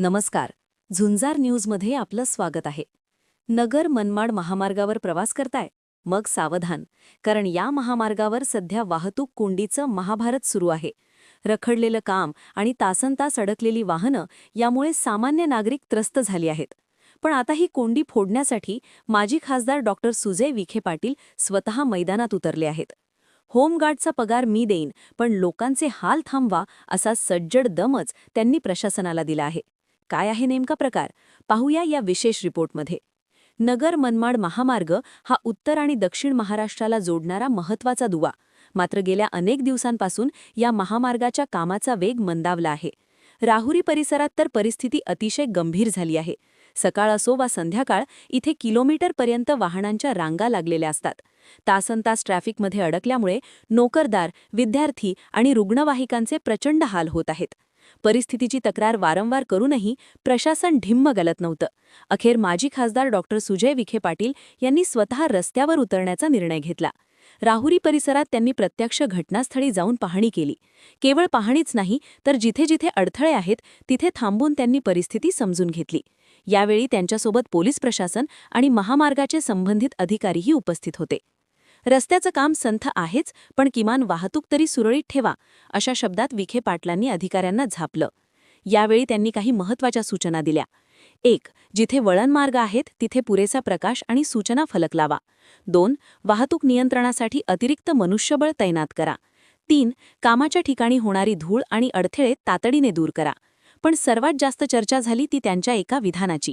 नमस्कार. झुंजार न्यूजमध्ये आपलं स्वागत आहे. नगर मनमाड महामार्गावर प्रवास करताय? मग सावधान कारण या महामार्गावर सध्या वाहतूक कोंडीचं महाभारत सुरू आहे. रखडलेलं काम आणि तासनतास अडकलेली वाहनं यामुळे सामान्य नागरिक त्रस्त झाली आहेत. पण आता ही कोंडी फोडण्यासाठी माजी खासदार डॉक्टर सुजय विखे पाटील स्वतः मैदानात उतरले आहेत. होमगार्डचा पगार मी देईन पण लोकांचे हाल थांबवा असा सज्जड दमच त्यांनी प्रशासनाला दिला आहे. काय आहे नेमका प्रकार? पाहूया या विशेष रिपोर्टमध्ये. नगर मनमाड महामार्ग हा उत्तर आणि दक्षिण महाराष्ट्राला जोडणारा महत्त्वाचा दुवा. मात्र गेल्या अनेक दिवसांपासून या महामार्गाच्या कामाचा वेग मंदावला आहे. राहुरी परिसरात तर परिस्थिती अतिशय गंभीर झाली आहे. सकाळ असो वा संध्याकाळ इथे किलोमीटरपर्यंत वाहनांच्या रांगा लागलेल्या असतात. तासनतास ट्रॅफिकमध्ये अडकल्यामुळे नोकरदार विद्यार्थी आणि रुग्णवाहिकांचे प्रचंड हाल होत आहेत. परिस्थितीची तक्रार वारंवार करूनही प्रशासन ढिम्म गलत नव्हतं. अखेर माजी खासदार डॉक्टर सुजय विखे पाटील यांनी स्वतः रस्त्यावर उतरण्याचा निर्णय घेतला. राहुरी परिसरात त्यांनी प्रत्यक्ष घटनास्थळी जाऊन पाहणी केली. केवळ पाहणीच नाही तर जिथे जिथे अडथळे आहेत तिथे थांबून त्यांनी परिस्थिती समजून घेतली. यावेळी त्यांच्यासोबत पोलीस प्रशासन आणि महामार्गाचे संबंधित अधिकारीही उपस्थित होते. रस्त्याचं काम संथ आहेच पण किमान वाहतूक तरी सुरळीत ठेवा अशा शब्दात विखे पाटलांनी अधिकाऱ्यांना झापलं. यावेळी त्यांनी काही महत्त्वाच्या सूचना दिल्या. एक जिथे वळणमार्ग आहेत तिथे पुरेसा प्रकाश आणि सूचना फलक लावा. दोन वाहतूक नियंत्रणासाठी अतिरिक्त मनुष्यबळ तैनात करा. तीन कामाच्या ठिकाणी होणारी धूळ आणि अडथळे तातडीने दूर करा. पण सर्वात जास्त चर्चा झाली ती त्यांच्या एका विधानाची.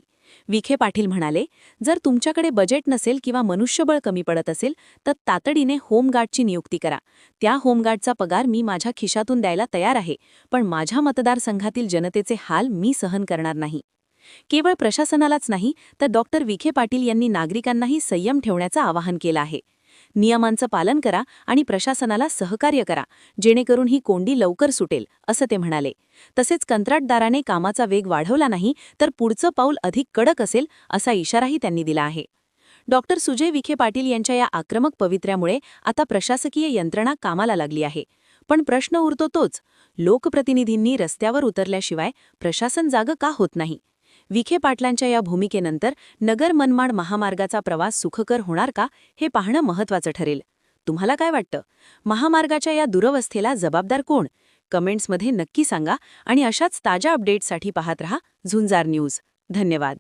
विखे पाटील म्हणाले जर तुमच्याकडे बजेट नसेल किंवा मनुष्यबळ कमी पडत असेल तर तातडीने होमगार्डची नियुक्ती करा. त्या होमगार्डचा पगार मी माझ्या खिशातून द्यायला तयार आहे पण माझ्या मतदारसंघातील जनतेचे हाल मी सहन करणार नाही. केवळ प्रशासनालाच नाही तर डॉक्टर विखे पाटील यांनी नागरिकांनाही संयम ठेवण्याचं आवाहन केलं आहे. नियमांचं पालन करा आणि प्रशासनाला सहकार्य करा. जेणेकरून ही कोंडी लवकर सुटेल असं ते म्हणाले. तसेच कंत्राटदाराने कामाचा वेग वाढवला नाही तर पुढचं पाऊल अधिक कडक असेल असा इशाराही त्यांनी दिला आहे. डॉक्टर सुजय विखे पाटील यांच्या या आक्रमक पवित्र्यामुळे आता प्रशासकीय यंत्रणा कामाला लागली आहे. पण प्रश्न उरतो तोच लोकप्रतिनिधींनी रस्त्यावर उतरल्याशिवाय प्रशासन जागं का होत नाही? विखे पाटलांच्या या भूमिकेनंतर नगर मनमाड महामार्गाचा प्रवास सुखकर होणार का हे पाहणं महत्वाचं ठरेल. तुम्हाला काय वाटतं? महामार्गाच्या या दुरवस्थेला जबाबदार कोण? कमेंट्समध्ये नक्की सांगा आणि अशाच ताज्या अपडेट्ससाठी पाहत रहा झुंजार न्यूज. धन्यवाद.